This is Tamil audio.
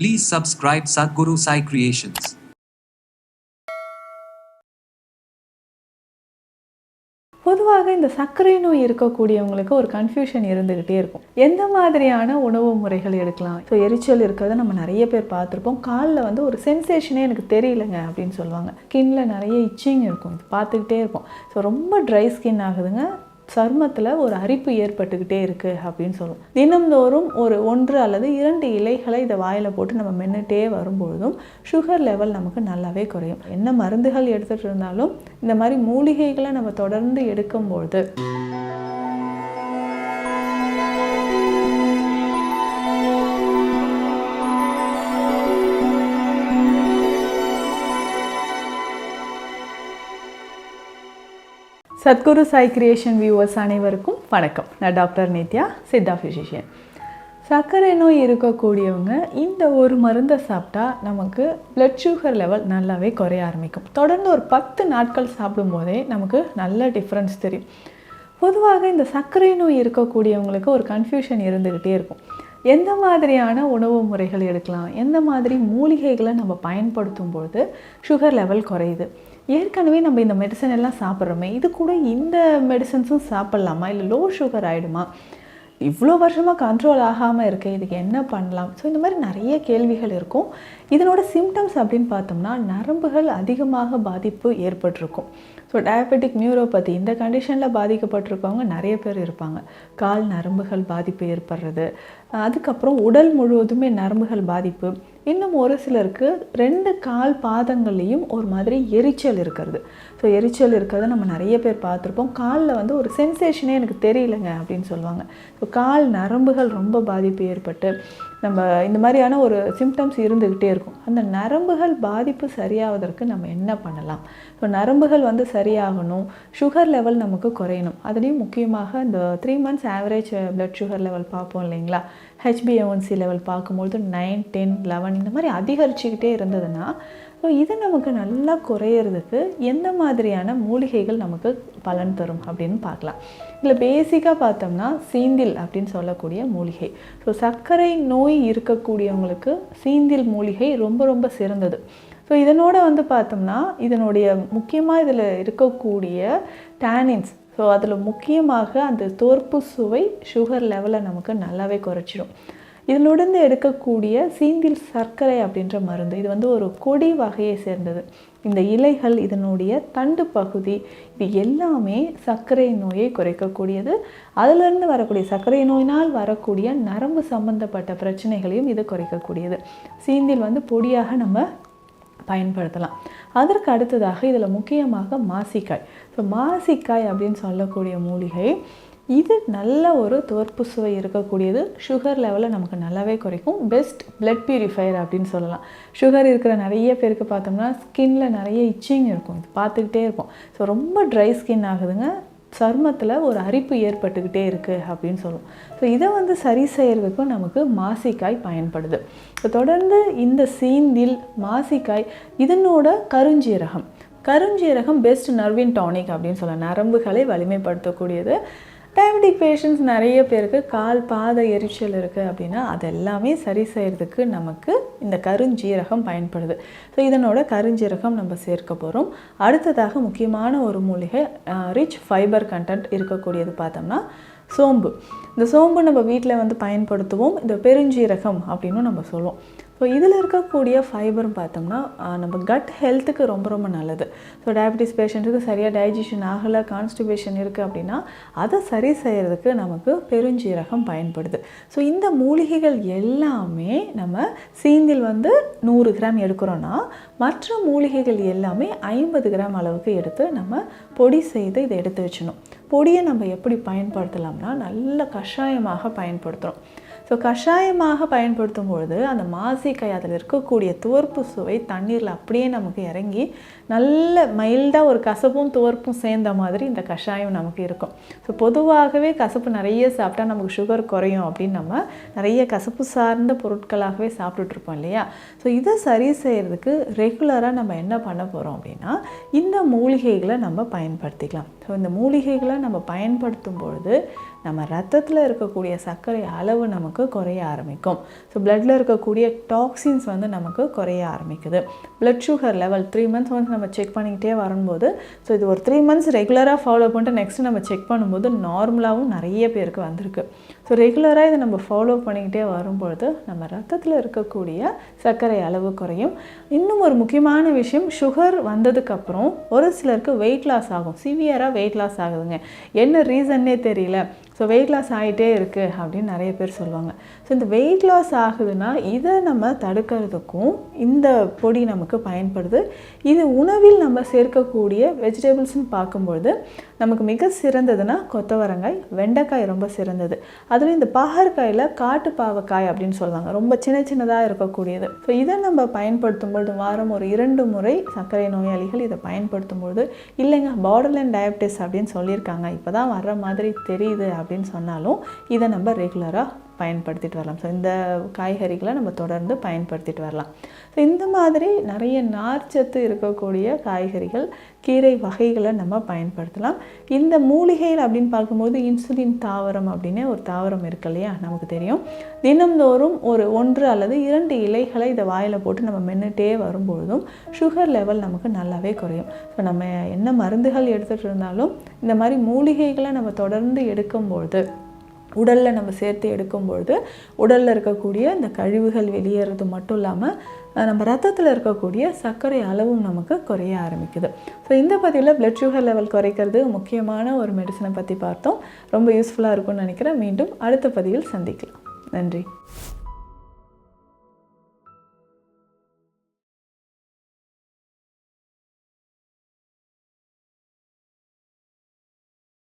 Please subscribe Sadhguru Sai Creations. பொதுவாக இந்த சர்க்கரை நோய் இருக்கக்கூடியவங்களுக்கு ஒரு கன்ஃபியூஷன் இருந்துக்கிட்டே இருக்கும். எந்த மாதிரியான உணவு முறைகள் எடுக்கலாம்? ஸோ எரிச்சல் இருக்கிறத நம்ம நிறைய பேர் பார்த்துருப்போம். காலில் வந்து ஒரு சென்சேஷனே எனக்கு தெரியலங்க அப்படின்னு சொல்லுவாங்க. ஸ்கின்ல நிறைய இச்சிங் இருக்கும். இது பார்த்துக்கிட்டே இருப்போம். ஸோ ரொம்ப ட்ரை ஸ்கின் ஆகுதுங்க. சருமத்தில் ஒரு அரிப்பு ஏற்பட்டுக்கிட்டே இருக்குது அப்படின்னு சொல்லுவோம். தினம்தோறும் ஒரு ஒன்று அல்லது இரண்டு இலைகளை இதை வாயில் போட்டு நம்ம மென்னுட்டே வரும்பொழுதும் சுகர் லெவல் நமக்கு நல்லாவே குறையும். என்ன மருந்துகள் எடுத்துகிட்டு இருந்தாலும் இந்த மாதிரி மூலிகைகளை நம்ம தொடர்ந்து எடுக்கும்பொழுது சத்குரு சாய் கிரியேஷன் வியூவர்ஸ் அனைவருக்கும் வணக்கம். நான் டாக்டர் நித்யா சித்தா ஃபிசிஷியன் சர்க்கரை நோய் இருக்கக்கூடியவங்க இந்த ஒரு மருந்தை சாப்பிட்டா நமக்கு பிளட் சுகர் லெவல் நல்லாவே குறைய ஆரம்பிக்கும். தொடர்ந்து ஒரு பத்து நாட்கள் சாப்பிடும்போதே நமக்கு நல்ல டிஃப்ரென்ஸ் தெரியும். பொதுவாக இந்த சர்க்கரை நோய் இருக்கக்கூடியவங்களுக்கு ஒரு கன்ஃபியூஷன் இருந்துக்கிட்டே இருக்கும். எந்த மாதிரியான உணவு முறைகள் எடுக்கலாம்? எந்த மாதிரி மூலிகைகளை நம்ம பயன்படுத்தும் பொழுது சுகர் லெவல் குறையுது. ஏற்கனவே நம்ம இந்த மெடிசன் எல்லாம் சாப்பிட்றோமே இது கூட இந்த மெடிசன்ஸும் சாப்பிட்லாமா? இல்லை லோ சுகர் ஆகிடுமா இவ்வளோ வருஷமாக கண்ட்ரோல் ஆகாமல் இருக்கு இதுக்கு என்ன பண்ணலாம்? ஸோ இந்த மாதிரி நிறைய கேள்விகள் இருக்கும். இதனோட சிம்டம்ஸ் அப்படின்னு பார்த்தோம்னா நரம்புகள் அதிகமாக பாதிப்பு ஏற்பட்டிருக்கும். ஸோ டயபெட்டிக் நியூரோபதி இந்த கண்டிஷனில் பாதிக்கப்பட்டிருக்கவங்க நிறைய பேர் இருப்பாங்க. கால் நரம்புகள் பாதிப்பு ஏற்படுறது. அதுக்கப்புறம் உடல் முழுவதுமே நரம்புகள் பாதிப்பு. இன்னும் ஒரு சிலருக்கு ரெண்டு கால் பாதங்கள்லேயும் ஒரு மாதிரி எரிச்சல் இருக்கிறது. ஸோ எரிச்சல் இருக்கிறத நம்ம நிறைய பேர் பார்த்துருப்போம். காலில் வந்து ஒரு சென்சேஷனே எனக்கு தெரியலங்க அப்படின்னு சொல்லுவாங்க. ஸோ கால் நரம்புகள் ரொம்ப பாதிப்பு ஏற்பட்டு நம்ம இந்த மாதிரியான ஒரு சிம்டம்ஸ் இருந்துக்கிட்டே இருக்கும். அந்த நரம்புகள் பாதிப்பு சரியாவதற்கு நம்ம என்ன பண்ணலாம்? ஸோ நரம்புகள் வந்து சரியாகணும். சுகர் லெவல் நமக்கு குறையணும். அதுலேயும் முக்கியமாக இந்த three months average blood sugar level பார்ப்போம் இல்லைங்களா? ஹெச்பிஏஒன்சி லெவல் பார்க்கும்பொழுது நைன் டென் லெவன் இந்த மாதிரி அதிகரிச்சுக்கிட்டே இருந்ததுன்னா ஸோ இது நமக்கு நல்லா குறையிறதுக்கு எந்த மாதிரியான மூலிகைகள் நமக்கு பலன் தரும் அப்படின்னு பார்க்கலாம். இதில் பேசிக்காக பார்த்தோம்னா சீந்தில் அப்படின்னு சொல்லக்கூடிய மூலிகை. ஸோ சர்க்கரை நோய் இருக்கக்கூடியவங்களுக்கு சீந்தில் மூலிகை ரொம்ப ரொம்ப சிறந்தது. ஸோ இதனோட வந்து பார்த்தோம்னா இதனுடைய முக்கியமாக இதில் இருக்கக்கூடிய டேனின்ஸ் ஸோ அதில் முக்கியமாக அந்த தோற்பு சுவை சுகர் லெவலை நமக்கு நல்லாவே குறைச்சிடும் இதிலிருந்து எடுக்கக்கூடிய சீந்தில் சர்க்கரை அப்படின்ற மருந்து இது வந்து ஒரு கொடி வகையை சேர்ந்தது. இந்த இலைகள் இதனுடைய தண்டு பகுதி இது எல்லாமே சர்க்கரை நோயை குறைக்கக்கூடியது. அதிலிருந்து வரக்கூடிய சர்க்கரை நோயினால் வரக்கூடிய நரம்பு சம்பந்தப்பட்ட பிரச்சனைகளையும் இது குறைக்கக்கூடியது. சீந்தில் வந்து பொடியாக நம்ம பயன்படுத்தலாம். அதற்கு அடுத்ததாக இதில் முக்கியமாக மாசிக்காய். ஸோ மாசிக்காய் அப்படின்னு சொல்லக்கூடிய மூலிகை இது நல்ல ஒரு தோற்பு சுவை இருக்கக்கூடியது. சுகர் லெவலை நமக்கு நல்லாவே குறைக்கும். பெஸ்ட் பிளட் பியூரிஃபையர் அப்படின்னு சொல்லலாம். சுகர் இருக்கிற நிறைய பேருக்கு பார்த்தோம்னா ஸ்கின்ல நிறைய இச்சிங் இருக்கும். இது பார்த்துக்கிட்டே இருக்கும் ஸோ ரொம்ப ட்ரை ஸ்கின் ஆகுதுங்க. சருமத்தில் ஒரு அரிப்பு ஏற்பட்டுக்கிட்டே இருக்குது அப்படின்னு சொல்லுவோம். ஸோ இதை வந்து சரி செய்கிறதுக்கும் நமக்கு மாசிக்காய் பயன்படுது. ஸோ தொடர்ந்து இந்த சீந்தில் மாசிக்காய் இதனோட கருஞ்சீரகம். கருஞ்சீரகம் பெஸ்ட் நர்வின் டானிக் அப்படின்னு சொல்லலாம் நரம்புகளை வலிமைப்படுத்தக்கூடியது. டயபெட்டிக் பேஷண்ட்ஸ் நிறைய பேருக்கு கால் பாத எரிச்சல் இருக்குது அப்படின்னா அதெல்லாமே சரி செய்கிறதுக்கு நமக்கு இந்த கருஞ்சீரகம் பயன்படுது. ஸோ இதனோட கருஞ்சீரகம் நம்ம சேர்க்க போகிறோம் அடுத்ததாக முக்கியமான ஒரு மூலிகை ரிச் ஃபைபர் கண்டென்ட் இருக்கக்கூடியது பார்த்தோம்னா சோம்பு. இந்த சோம்பு நம்ம வீட்டில் வந்து பயன்படுத்துவோம். இந்த பெருஞ்சீரகம் அப்படின்னு நம்ம சொல்லுவோம். ஸோ இதில் இருக்கக்கூடிய ஃபைபரும் பார்த்தோம்னா நம்ம கட் ஹெல்த்துக்கு ரொம்ப ரொம்ப நல்லது. ஸோ டயபிட்டிஸ் பேஷண்ட்டுக்கு சரியாக டைஜஷன் ஆகலை கான்ஸ்டிபேஷன் இருக்குது அப்படின்னா அதை சரி செய்கிறதுக்கு நமக்கு பெருஞ்சீரகம் பயன்படுது. ஸோ இந்த மூலிகைகள் எல்லாமே நம்ம சீந்தில் வந்து நூறு கிராம் எடுக்கிறோன்னா மற்ற மூலிகைகள் எல்லாமே ஐம்பது கிராம் அளவுக்கு எடுத்து நம்ம பொடி செய்து இதை எடுத்து வச்சணும் பொடியை நம்ம எப்படி பயன்படுத்தலாம்னா நல்ல கஷாயமாக பயன்படுத்துகிறோம் ஸோ கஷாயமாக பயன்படுத்தும் பொழுது அந்த மாசிக்காய் அதில் இருக்கக்கூடிய துவர்ப்பு சுவை தண்ணீரில் அப்படியே நமக்கு இறங்கி நல்ல மைல்டாக ஒரு கசப்பும் துவர்ப்பும் சேர்ந்த மாதிரி இந்த கஷாயம் நமக்கு இருக்கும். ஸோ பொதுவாகவே கசப்பு நிறைய சாப்பிட்டா நமக்கு சுகர் குறையும் அப்படின்னு நம்ம நிறைய கசப்பு சார்ந்த பொருட்களாகவே சாப்பிட்டுட்ருப்போம் இல்லையா? ஸோ இதை சரி செய்கிறதுக்கு ரெகுலராக நம்ம என்ன பண்ண போகிறோம் அப்படின்னா இந்த மூலிகைகளை நம்ம பயன்படுத்திக்கலாம். ஸோ இந்த மூலிகைகளை நம்ம பயன்படுத்தும் பொழுது நம்ம ரத்தத்தில் இருக்கக்கூடிய சர்க்கரை அளவு நமக்கு குறைய ஆரம்பிக்கும். ஸோ பிளட்டில் இருக்கக்கூடிய டாக்ஸின்ஸ் வந்து நமக்கு குறைய ஆரம்பிக்குது. Blood sugar level three months வந்து நம்ம செக் பண்ணிக்கிட்டே வரும்போது ஸோ இது ஒரு த்ரீ மந்த்ஸ் ரெகுலராக ஃபாலோ பண்ணிட்டு நெக்ஸ்ட் நம்ம செக் பண்ணும்போது நார்மலாகவும் நிறைய பேருக்கு வந்திருக்கு. ஸோ ரெகுலராக இதை நம்ம ஃபாலோ பண்ணிக்கிட்டே வரும்பொழுது நம்ம ரத்தத்தில் இருக்கக்கூடிய சர்க்கரை அளவு குறையும். இன்னும் ஒரு முக்கியமான விஷயம் சுகர் வந்ததுக்கப்புறம் ஒரு சிலருக்கு வெயிட் லாஸ் ஆகும். சிவியராக வெயிட் லாஸ் ஆகுதுங்க. என்ன ரீசன்னே தெரியல. ஸோ வெயிட் லாஸ் ஆகிட்டே இருக்குது அப்படின்னு நிறைய பேர் சொல்லுவாங்க. ஸோ இந்த வெயிட் லாஸ் ஆகுதுன்னா இதை நம்ம தடுக்கிறதுக்கும் இந்த பொடி நமக்கு பயன்படுது. இது உணவில் நம்ம சேர்க்கக்கூடிய வெஜிடபிள்ஸ்னு பார்க்கும்பொழுது நமக்கு மிக சிறந்ததுன்னா கொத்தவரங்காய் வெண்டைக்காய் ரொம்ப சிறந்தது. அதுலேயும் இந்த பாகற்காயில் காட்டு பாவக்காய் அப்படின்னு சொல்லுவாங்க. ரொம்ப சின்ன சின்னதாக இருக்கக்கூடியது. ஸோ இதை நம்ம பயன்படுத்தும் பொழுது வாரம் ஒரு இரண்டு முறை சர்க்கரை நோயாளிகள் இதை பயன்படுத்தும் பொழுது இல்லைங்க பார்டர்லைன் டயபிட்டிஸ் அப்படின்னு சொல்லியிருக்காங்க. இப்போ தான் வர்ற மாதிரி தெரியுது அப்படின்னு சொன்னாலும் இதை நம்ம ரெகுலராக பயன்படுத்திட்டு வரலாம். ஸோ இந்த காய்கறிகளை நம்ம தொடர்ந்து பயன்படுத்திட்டு வரலாம். ஸோ இந்த மாதிரி நிறைய நார்ச்சத்து இருக்கக்கூடிய காய்கறிகள் கீரை வகைகளை நம்ம பயன்படுத்தலாம். இந்த மூலிகைகள் அப்படின்னு பார்க்கும்போது இன்சுலின் தாவரம் அப்படின்னு ஒரு தாவரம் இருக்கு இல்லையா? நமக்கு தெரியும். தினம்தோறும் ஒரு ஒன்று அல்லது இரண்டு இலைகளை இதை வாயில் போட்டு நம்ம மென்னுட்டே வரும்பொழுதும் சுகர் லெவல் நமக்கு நல்லாவே குறையும். ஸோ நம்ம என்ன மருந்துகள் எடுத்துகிட்டு இருந்தாலும் இந்த மாதிரி மூலிகைகளை நம்ம தொடர்ந்து எடுக்கும்பொழுது உடலில் நம்ம சேர்த்து எடுக்கும்பொழுது உடலில் இருக்கக்கூடிய இந்த கழிவுகள் வெளியேறது மட்டும் இல்லாமல் நம்ம ரத்தத்தில் இருக்கக்கூடிய சர்க்கரை அளவும் நமக்கு குறைய ஆரம்பிக்குது. ஸோ இந்த பதிவில் பிளட் சுகர் லெவல் குறைக்கிறது முக்கியமான ஒரு மெடிசனை பற்றி பார்த்தோம். ரொம்ப யூஸ்ஃபுல்லாக இருக்கும்னு நினைக்கிறேன். மீண்டும் அடுத்த பதிவில் சந்திக்கலாம். நன்றி.